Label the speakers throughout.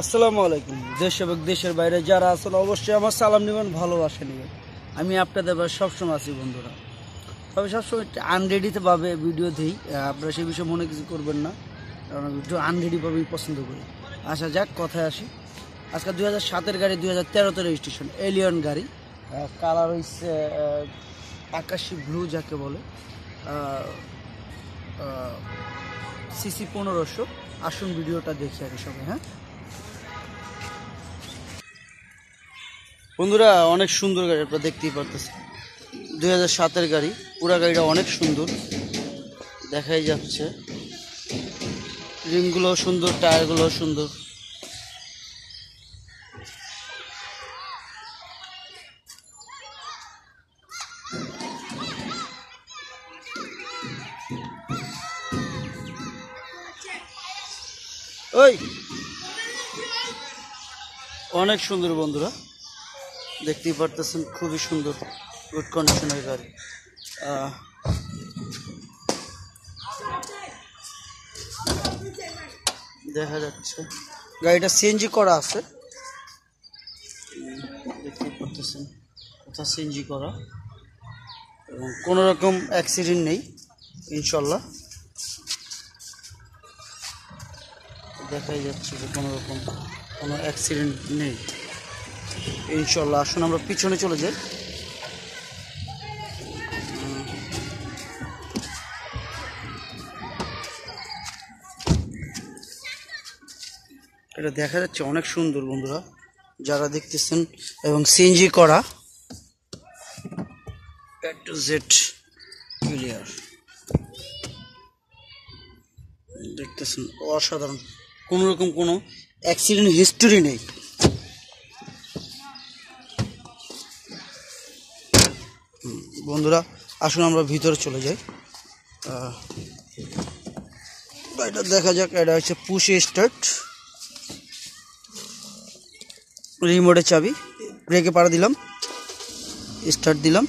Speaker 1: আসসালামু আলাইকুম। দেশ এবং দেশের বাইরে যারা আছেন অবশ্যই আমার সালাম নেবেন ভালোবাসা নেবেন। আমি আপনাদের সবসময় আছি বন্ধুরা। তবে সবসময় আনরেডিতে ভাবে ভিডিও দিই। আপনারা সেই বিষয়ে মনে কিছু করবেন না কারণ একটু আনরেডিভাবেই পছন্দ করি। আসা যাক কথায় আসি। আজকে দুই হাজার সাতের গাড়ি দুই হাজার তেরোতে রেজিস্ট্রেশন এলিয়ন গাড়ি। কালার আহ, আকাশি ব্লু যাকে বলে। সিসি পনেরোশো। আসুন ভিডিওটা দেখি আগে সবাই হ্যাঁ? বন্ধুরা, অনেক সুন্দর গাড়ি আপনারা দেখতেই পারতেছেন। দুই হাজার সাতের গাড়ি, পুরা গাড়িটা অনেক সুন্দর। দেখাই যাচ্ছে। রিমগুলো সুন্দর, টায়ারগুলো সুন্দর। ওই! অনেক সুন্দর বন্ধুরা। দেখতেই পারতেছেন, খুবই সুন্দর গুড কন্ডিশনের গাড়ি। দেখা যাচ্ছে। গাড়িটা সিএনজি করা আছে। দেখতেই পারতেছেন কোথা সিএনজি করা। এবং কোনো রকম অ্যাক্সিডেন্ট নেই, ইনশাল্লাহ। দেখাই যাচ্ছে যে কোনো রকম কোনো অ্যাক্সিডেন্ট নেই। ইনশাল্লাহ, আসুন আমরা পিছনে চলে যাই। এটা দেখা যাচ্ছে অনেক সুন্দর বন্ধুরা, যারা দেখতেছেন, এবং সিএনজি করা টু দেখতেছেন, অসাধারণ। কোনো রকম কোনো অ্যাক্সিডেন্ট হিস্টোরি নেই। বন্ধুরা, আসুন আমরা ভিতরে চলে যাই। এটা দেখা যাক, এটা হচ্ছে পুশে স্টার্ট। রিমোটের চাবি, ব্রেকে পাড়া দিলাম, স্টার্ট দিলাম।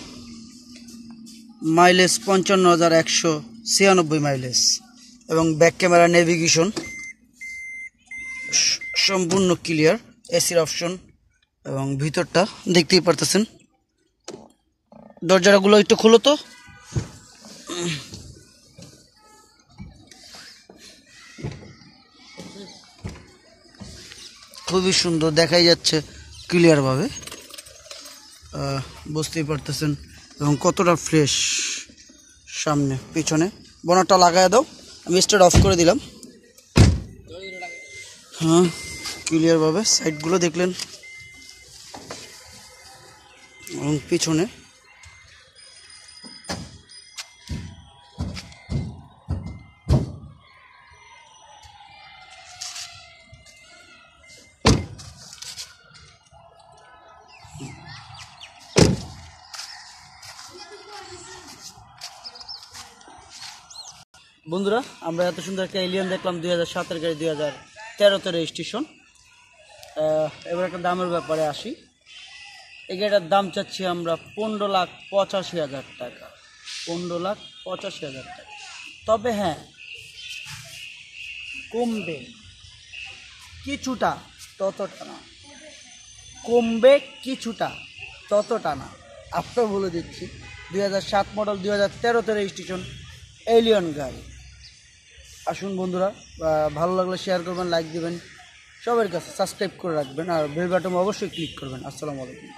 Speaker 1: মাইলেজ পঞ্চান্ন হাজার একশো ছিয়ানব্বই মাইলেজ এবং ব্যাক ক্যামেরা নেভিগেশন সম্পূর্ণ ক্লিয়ার, এসির অপশন এবং ভিতরটা দেখতেই পারতেছেন। দরজাগুলো একটু খুলো তো। খুবই সুন্দর, দেখাই যাচ্ছে ক্লিয়ারভাবে বুঝতেই পারতেছেন। এবং কতটা ফ্রেশ সামনে, পিছনে। বনারটা লাগায় দাও, আমি স্টার্ট অফ করে দিলাম। হ্যাঁ ক্লিয়ারভাবে সাইডগুলো দেখলেন। এবং পিছনে। বন্ধুরা, আমরা এত সুন্দর একটা এলিয়ান দেখলাম দুই হাজার সাতের গাড়ি, দুই হাজার তেরোতে রেজিস্ট্রেশন এবার একটা দামের ব্যাপারে আসি। এই গাড়িটার দাম চাচ্ছি আমরা পনেরো লাখ পঁচাশি হাজার টাকা। পনেরো লাখ পঁচাশি হাজার টাকা। তবে হ্যাঁ কমবে। কিছুটা, ততটা না। কমবে কিছুটা, ততটা না। আপনার বলে দিচ্ছি। দুই হাজার সাত মডেল দুই হাজার তেরোতে রেজিস্ট্রেশন এলিয়ন গাড়ি আসুন বন্ধুরা ভালো লাগলে শেয়ার করবেন লাইক দেবেন। সবার কাছে সাবস্ক্রাইব করে রাখবেন, আর বেল বাটন অবশ্যই ক্লিক করবেন। আসসালামু আলাইকুম।